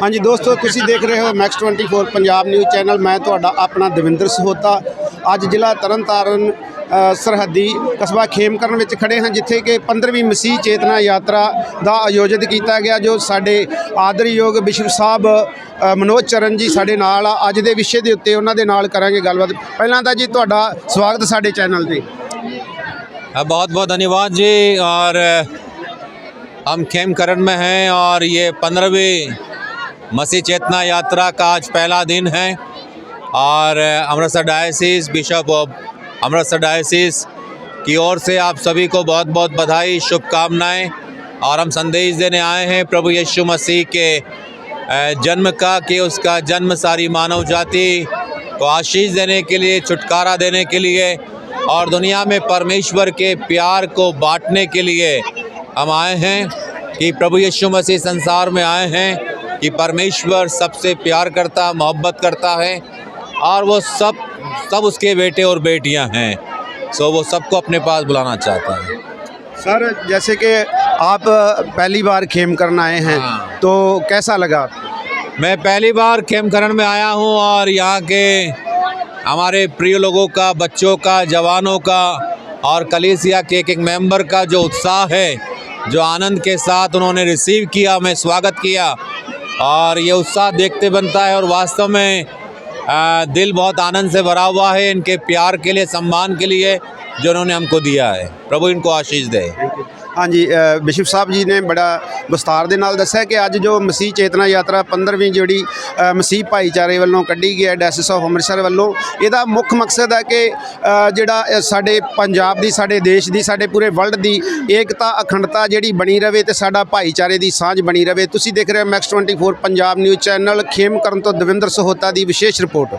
ਹਾਂਜੀ ਦੋਸਤੋ ਤੁਸੀਂ ਦੇਖ ਰਹੇ ਹੋ ਮੈਕਸ 24 ਪੰਜਾਬ ਨਿਊਜ਼ ਚੈਨਲ ਮੈਂ ਤੁਹਾਡਾ ਆਪਣਾ ਦਵਿੰਦਰ ਸਹੋਤਾ ਅੱਜ ਜ਼ਿਲ੍ਹਾ ਤਰਨਤਾਰਨ ਅ, ਸਰਹੱਦੀ ਕਸਬਾ ਖੇਮਕਰਨ ਵਿੱਚ ਖੜੇ ਹਾਂ ਜਿੱਥੇ ਕਿ 15ਵੀਂ ਮਸੀਹ ਚੇਤਨਾ ਯਾਤਰਾ ਦਾ ਆਯੋਜਿਤ ਕੀਤਾ ਗਿਆ ਜੋ ਸਾਡੇ ਆਦਰਯੋਗ ਬਿਸ਼ਪ ਸਾਹਿਬ ਅ, ਮਨੋਜ ਚਰਨ ਜੀ ਸਾਡੇ ਨਾਲ ਆ ਅੱਜ ਦੇ ਵਿਸ਼ੇ ਦੇ ਉੱਤੇ ਉਹਨਾਂ ਦੇ ਨਾਲ ਕਰਾਂਗੇ ਗੱਲਬਾਤ ਪਹਿਲਾਂ ਤਾਂ ਜੀ ਤੁਹਾਡਾ ਸਵਾਗਤ ਸਾਡੇ ਚੈਨਲ ਤੇ बहुत बहुत धन्यवाद जी और हम खेमकरण में हैं और ये पंद्रहवीं मसीह चेतना यात्रा का आज पहला दिन है। और Amritsar diocese, bishop of Amritsar diocese की ओर से आप सभी को बहुत बहुत बधाई, शुभकामनाएँ। और हम संदेश देने आए हैं प्रभु यीशु मसीह के जन्म का, कि उसका जन्म सारी मानव जाति को आशीष देने के लिए, छुटकारा देने के लिए और दुनिया में परमेश्वर के प्यार को बांटने के लिए हम आए हैं कि प्रभु यीशु मसीह संसार में आए हैं। कि परमेश्वर सबसे प्यार करता मोहब्बत करता है और वो सब सब उसके बेटे और बेटियाँ हैं। सो वो सबको अपने पास बुलाना चाहता है। सर जैसे कि आप पहली बार खेम खेमकरण आए हैं हाँ। तो कैसा लगा मैं पहली बार खेम खेमकरण में आया हूँ और यहाँ के हमारे प्रिय लोगों का बच्चों का जवानों का और कलेसिया के एक एक मेंबर का जो उत्साह है जो आनंद के साथ उन्होंने रिसीव किया मैं स्वागत किया और ये उत्साह देखते बनता है और वास्तव में दिल बहुत आनंद से भरा हुआ है इनके प्यार के लिए, सम्मान के लिए, जो उन्होंने हमको दिया है। प्रभु इनको आशीष दे। ਹਾਂਜੀ ਅ, ਬਿਸ਼ਪ ਸਾਹਿਬ ਜੀ ਨੇ ਬੜਾ ਵਿਸਤਾਰ ਦੇ ਨਾਲ ਦੱਸਿਆ ਕਿ ਅੱਜ ਜੋ ਮਸੀਹ ਚੇਤਨਾ ਯਾਤਰਾ 15ਵੀਂ ਜਿਹੜੀ ਮਸੀਹ ਭਾਈਚਾਰੇ ਵੱਲੋਂ ਕੱਢੀ ਗਈ ਹੈ ਡੈਸਿਸ ਆਫ ਅੰਮ੍ਰਿਤਸਰ ਵੱਲੋਂ ਇਹਦਾ ਮੁੱਖ ਮਕਸਦ ਹੈ ਕਿ ਜਿਹੜਾ ਸਾਡੇ ਪੰਜਾਬ ਦੀ ਸਾਡੇ ਦੇਸ਼ ਦੀ ਸਾਡੇ ਪੂਰੇ ਵਰਲਡ ਦੀ ਏਕਤਾ ਅਖੰਡਤਾ ਜਿਹੜੀ ਬਣੀ ਰਵੇ ਤੇ ਸਾਡਾ ਭਾਈਚਾਰੇ ਦੀ ਸਾਂਝ ਬਣੀ ਰਵੇ। ਤੁਸੀਂ ਦੇਖ ਰਹੇ ਹੋ Max 24 Punjab news channel Khem Karan ਤੋਂ ਦਵਿੰਦਰ ਸਹੋਤਾ ਦੀ ਵਿਸ਼ੇਸ਼ ਰਿਪੋਰਟ।